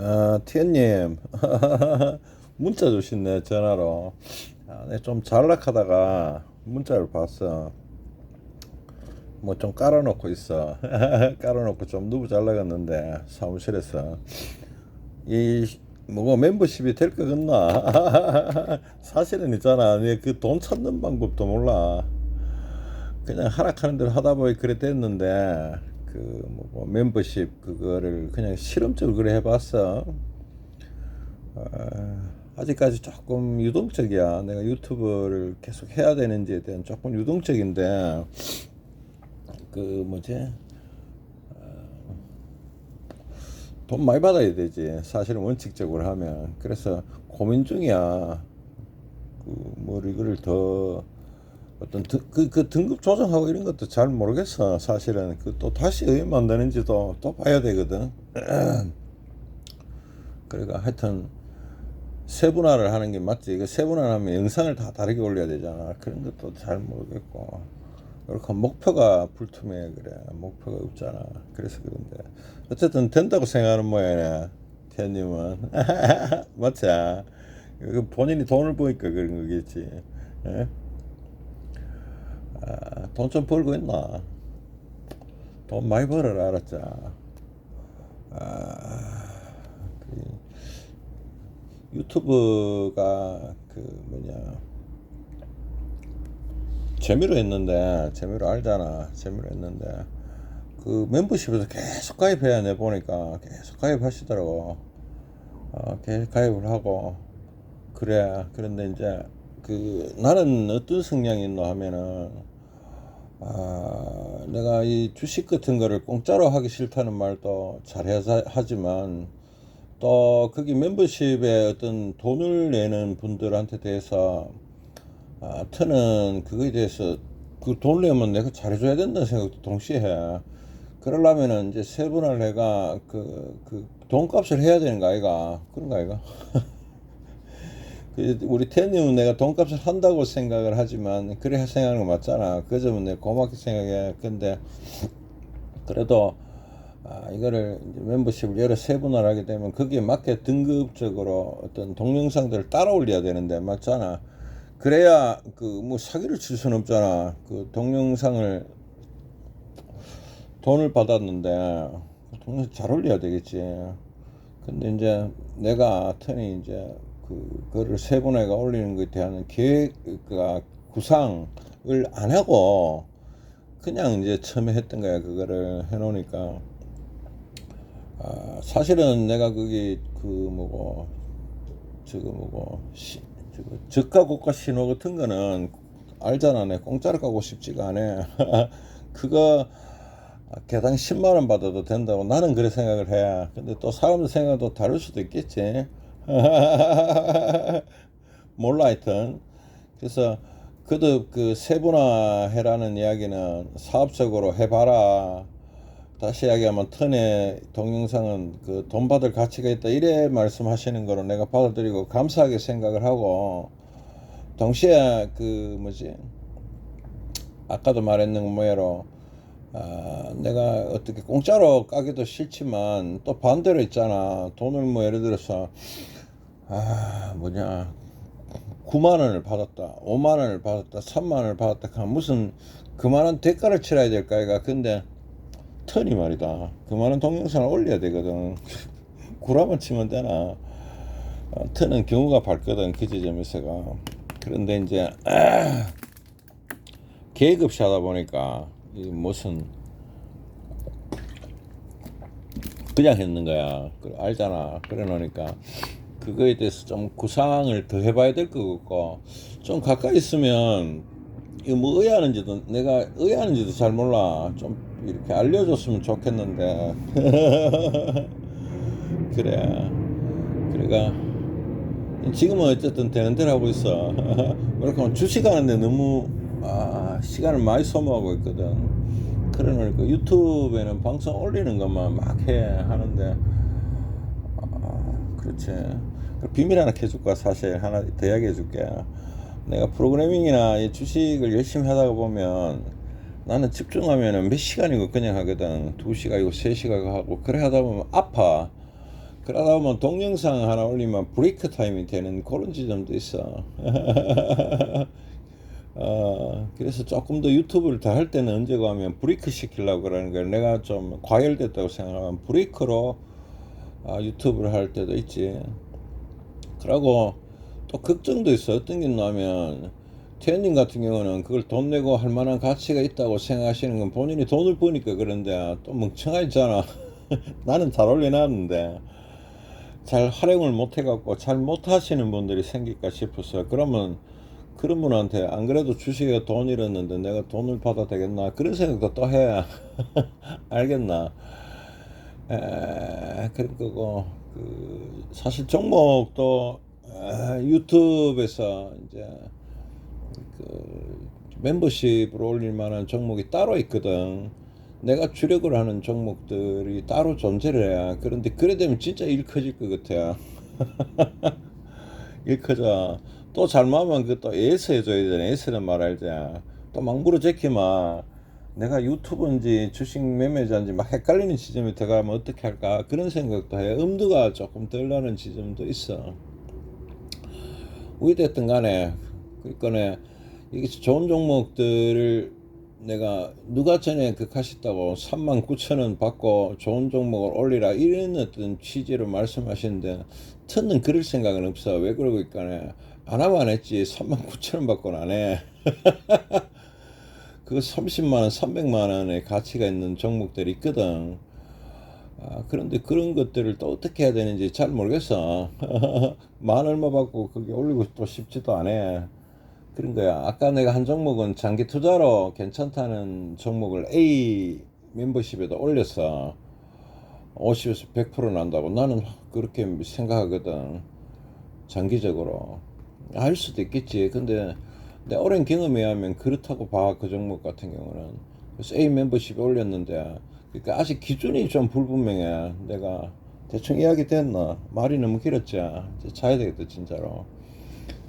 아, 티엔님. 문자 주신네, 전화로. 아, 네, 좀 잘락하다가 문자를 봤어. 뭐 좀 깔아놓고 있어. 깔아놓고 좀 누구 잘라갔는데, 사무실에서. 이, 뭐, 멤버십이 될것 같나? 사실은 있잖아. 그 돈 찾는 방법도 몰라. 그냥 하락하는 대로 하다 보니 그래 됐는데 그뭐 뭐 멤버십 그거를 그냥 실험적으로 해봤어. 어, 아직까지 조금 유동적이야. 내가 유튜브를 계속 해야 되는지에 대한 조금 유동적인데 그 뭐지 어, 돈 많이 받아야 되지. 사실은 원칙적으로 하면 그래서 고민 중이야. 그뭐 이거를 더 어떤 그, 그 등급 조정하고 이런 것도 잘 모르겠어. 사실은 그 또 다시 왜 만드는지도 또 봐야 되거든. 그러니까 하여튼 세분화를 하는 게 맞지. 이거 세분화하면 영상을 다 다르게 올려야 되잖아. 그런 것도 잘 모르겠고. 그렇고 목표가 불투명해 그래. 목표가 없잖아. 그래서 그런데. 어쨌든 된다고 생각하는 모양이네 태님은. 맞지? 본인이 돈을 보니까 그런 거겠지. 예? 아, 돈좀 벌고 있나? 돈 많이 벌어라 알았자. 아, 그 유튜브가 그 뭐냐 재미로 했는데 재미로 알잖아 재미로 했는데 그 멤버십에서 계속 가입해야 내 보니까 계속 가입하시더라고 어, 계속 가입을 하고 그래 그런데 이제 그 나는 어떤 성향이 있노 하면은 아 내가 이 주식 같은 거를 공짜로 하기 싫다는 말도 잘 하지만 또 거기 멤버십에 어떤 돈을 내는 분들한테 대해서 아 터는 그거에 대해서 그 돈 내면 내가 잘해줘야 된다는 생각도 동시에 해. 그러려면은 이제 세분할 내가 그, 그 돈값을 해야 되는 거 아이가? 그런 거 아이가? 그 우리 태님은 내가 돈값을 한다고 생각을 하지만 그래 생각하는 거 맞잖아. 그 점은 내가 고맙게 생각해. 근데 그래도 아, 이거를 멤버십을 여러 세분화를 하게 되면 거기에 맞게 등급적으로 어떤 동영상들을 따라 올려야 되는데 맞잖아. 그래야 그 뭐 사기를 칠 수는 없잖아. 그 동영상을 돈을 받았는데 동영상 잘 올려야 되겠지. 근데 이제 내가 턴이 이제 그거를 세분화가 올리는 것에 대한 계획과 구상을 안 하고 그냥 이제 처음에 했던 거야. 그거를 해놓으니까. 아, 사실은 내가 그게 그 뭐고 저거 뭐고 시, 저거 저가 고가 신호 같은 거는 알잖아. 내 공짜로 가고 싶지가 않아. 그거 개당 10만 원 받아도 된다고 나는 그래 생각을 해. 근데 또 사람들 생각도 다를 수도 있겠지 몰라 하여튼. 그래서 그도 그 세분화 해라는 이야기는 사업적으로 해봐라. 다시 이야기하면 턴의 동영상은 그 돈 받을 가치가 있다 이래 말씀하시는 거로 내가 받아들이고 감사하게 생각을 하고. 동시에 그 뭐지? 아까도 말했는 모양으로 아, 내가 어떻게 공짜로 까기도 싫지만 또 반대로 있잖아. 돈을 뭐 예를 들어서 아 뭐냐. 9만 원을 받았다 5만 원을 받았다 3만 원을 받았다. 무슨 그만한 대가를 치러야 될까 이가. 근데 턴이 말이다. 그만한 동영상을 올려야 되거든. 구라만 치면 되나. 어, 턴은 경우가 밝거든 그 지점에서가. 그런데 이제 아, 없이 하다 보니까 이 무슨 그냥 했는 거야. 그 알잖아. 그래 놓으니까 그거에 대해서 좀 구상을 더 해봐야 될 것 같고 좀 가까이 있으면 이거 뭐 의아하는지도 내가 의아하는지도 잘 몰라. 좀 이렇게 알려줬으면 좋겠는데. 그래. 그래가 지금은 어쨌든 되는 대로 하고 있어. 그렇게 하면 주식하는데 너무 아, 시간을 많이 소모하고 있거든. 그러니까 유튜브에는 방송 올리는 것만 막 해 하는데. 아, 그렇지 비밀 하나 해줄까 사실 하나 더 이야기해 줄게 내가 프로그래밍이나 이 주식을 열심히 하다가 보면 나는 집중하면은 몇 시간이고 그냥 하거든 두 시간이고 세 시간 하고 그래 하다 보면 아파 그러다 보면 동영상 하나 올리면 브레이크 타임이 되는 그런 지점도 있어. 어, 그래서 조금 더 유튜브를 더 할 때는 언제가 하면 브레이크 시키려고 그러는 거야. 내가 좀 과열됐다고 생각하면 브레이크로 아, 유튜브를 할 때도 있지. 그러고 또 걱정도 있어. 어떤 게 있냐면 태연님 같은 경우는 그걸 돈 내고 할 만한 가치가 있다고 생각하시는 건 본인이 돈을 버니까 그런데 또 멍청하잖아. 나는 잘 올려놨는데 잘 활용을 못 해갖고 잘 못하시는 분들이 생길까 싶어서 그러면 그런 분한테 안 그래도 주식에 돈 잃었는데 내가 돈을 받아야 되겠나 그런 생각도 또 해. 알겠나? 에, 그런 거고 그 사실 종목도 에, 유튜브에서 이제 그 멤버십으로 올릴 만한 종목이 따로 있거든. 내가 주력을 하는 종목들이 따로 존재를 해야. 그런데 그래 되면 진짜 일 커질 것 같아. 일 커져. 또 잘못하면 그또 예스 해줘야 되네. 예스는 말 알지. 또막 물어제키면 내가 유튜브인지 주식 매매자인지 막 헷갈리는 지점이 들어가면 어떻게 할까? 그런 생각도 해. 엄두가 조금 덜 나는 지점도 있어. 어찌됐든 간에 그러니까 이게 좋은 종목들을 내가 누가 전에 극하셨다고 3만 9천 원 받고 좋은 종목을 올리라 이런 어떤 취지로 말씀하시는데 터는 그럴 생각은 없어. 왜 그러고 있까네? 안 하면 안 했지. 3만 9천 원 받고는 안해 그거 30만 원 300만 원의 가치가 있는 종목들이 있거든 아, 그런데 그런 것들을 또 어떻게 해야 되는지 잘 모르겠어. 만 얼마 받고 그게 올리고 또 싶지도 않아. 그런 거야. 아까 내가 한 종목은 장기 투자로 괜찮다는 종목을 A 멤버십에다 올렸어. 50에서 100% 난다고. 나는 그렇게 생각하거든. 장기적으로. 할 수도 있겠지. 근데 내 오랜 경험에 의하면 그렇다고 봐. 그 종목 같은 경우는. 그래서 A 멤버십에 올렸는데 그러니까 아직 기준이 좀 불분명해. 내가 대충 이야기 됐나? 말이 너무 길었지. 자야 되겠다, 진짜로.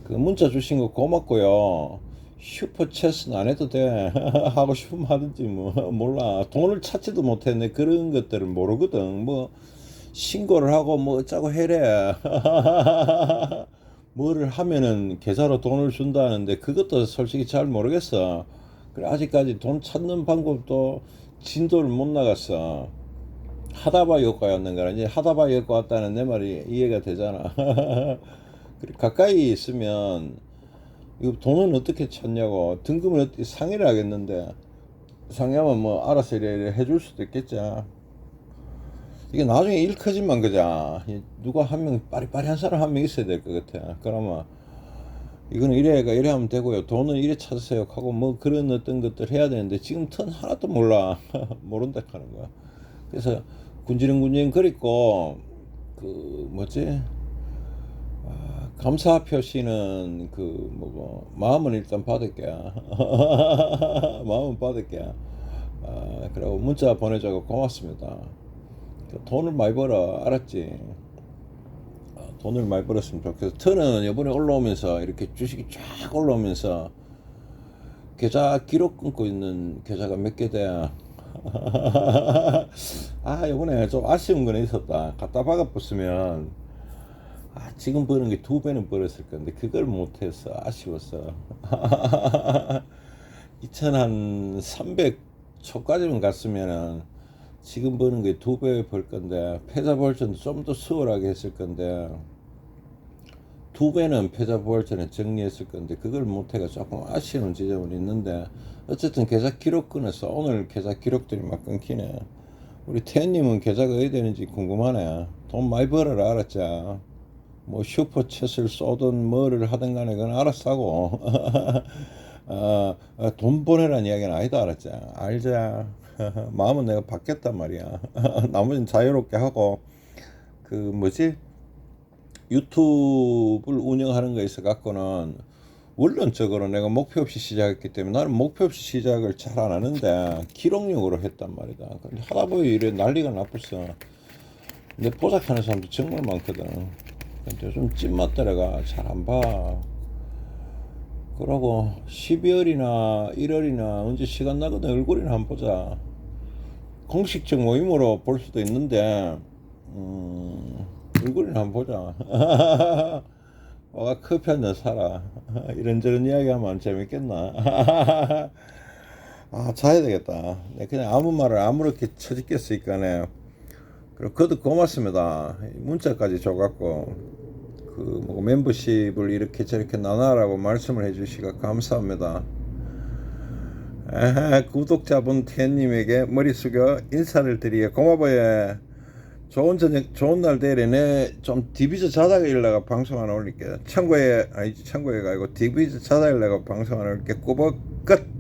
그 문자 주신 거 고맙고요. 슈퍼챗은 안 해도 돼. 하고 싶으면 하든지 뭐 몰라. 돈을 찾지도 못했네. 그런 것들은 모르거든. 뭐 신고를 하고 뭐 어쩌고 해래. 뭐를 하면은 계좌로 돈을 준다는데 그것도 솔직히 잘 모르겠어. 그래 아직까지 돈 찾는 방법도 진도를 못 나갔어. 하다봐 효과였는 거라 이제 하다봐 효과 왔다는 내 말이 이해가 되잖아. 그래 가까이 있으면 이거 돈은 어떻게 찾냐고 등급을 상의를 하겠는데 상의하면 뭐 알아서 이래, 이래 해줄 수도 있겠지. 이게 나중에 일 커지만 그자 누가 한 명 빠리빠리한 사람 한 명 있어야 될 것 같아. 그러면 이거는 이래가 이래 하면 되고요. 돈은 이래 찾으세요. 하고 뭐 그런 어떤 것들 해야 되는데 지금 턴 하나도 몰라. 모른다 하는 거야. 그래서 군지렁군지렁 거리고 그 뭐지? 아, 감사 표시는 그 뭐고 마음은 일단 받을게. 마음은 받을게. 아, 그리고 문자 보내줘서 고맙습니다. 그 돈을 많이 벌어 알았지? 돈을 많이 벌었으면 좋겠어. 터는 이번에 올라오면서 이렇게 주식이 쫙 올라오면서 계좌 기록 끊고 있는 계좌가 몇 개 돼. 아, 이번에 좀 아쉬운 건 있었다. 갖다 박아봤으면 아, 지금 버는 게 두 배는 벌었을 건데 그걸 못해서 아쉬웠어. 2,300 초까지만 갔으면은 지금 버는 게 두 배 벌 건데 패자 부활전도 좀더 수월하게 했을 건데 두 배는 패자 부활전에 정리했을 건데 그걸 못해가 조금 아쉬운 지점은 있는데 어쨌든 계좌 기록 끊어서 오늘 계좌 기록들이 막 끊기네. 우리 태연님은 계좌가 어디 되는지 궁금하네. 돈 많이 벌어라 알았자. 뭐 슈퍼챗을 쏘든 뭐를 하든 간에 그건 알았어 하고. 어, 어, 돈 보내라는 이야기는 아니다 알았자. 알자 마음은 내가 받겠단 말이야. 나머지는 자유롭게 하고 그 뭐지? 유튜브를 운영하는 거에 있어 갖고는 원론적으로 내가 목표 없이 시작했기 때문에 나는 목표 없이 시작을 잘 안 하는데 기록용으로 했단 말이다. 근데 하다 보니 이래 난리가 나쁘어 내 보작하는 사람도 정말 많거든. 근데 요즘 찐맛들어가 잘 안 봐. 그러고 12월이나 1월이나 언제 시간 나거든. 얼굴이나 한번 보자. 공식적 모임으로 볼 수도 있는데 음, 얼굴이나 한번 보자. 와가 커피 한 잔 사라. 이런저런 이야기하면 재밌겠나? 아, 자야 되겠다. 내 그냥 아무 말을 아무렇게 쳐짓겠으니까 네. 그리고 그도 고맙습니다. 문자까지 줘갖고 그 뭐 멤버십을 이렇게 저렇게 나눠라고 말씀을 해주시가 감사합니다. 에헤, 구독자분 태님에게 머리 숙여 인사를 드리게 고마워요. 좋은 저녁, 좋은 날 되래. 내좀 디비저 자다가 일다가 방송 하나 올릴게. 참고에, 아니, 참고에 가고 디비저 자다가 일다가 방송 하나 올릴게. 꾸벅 끝!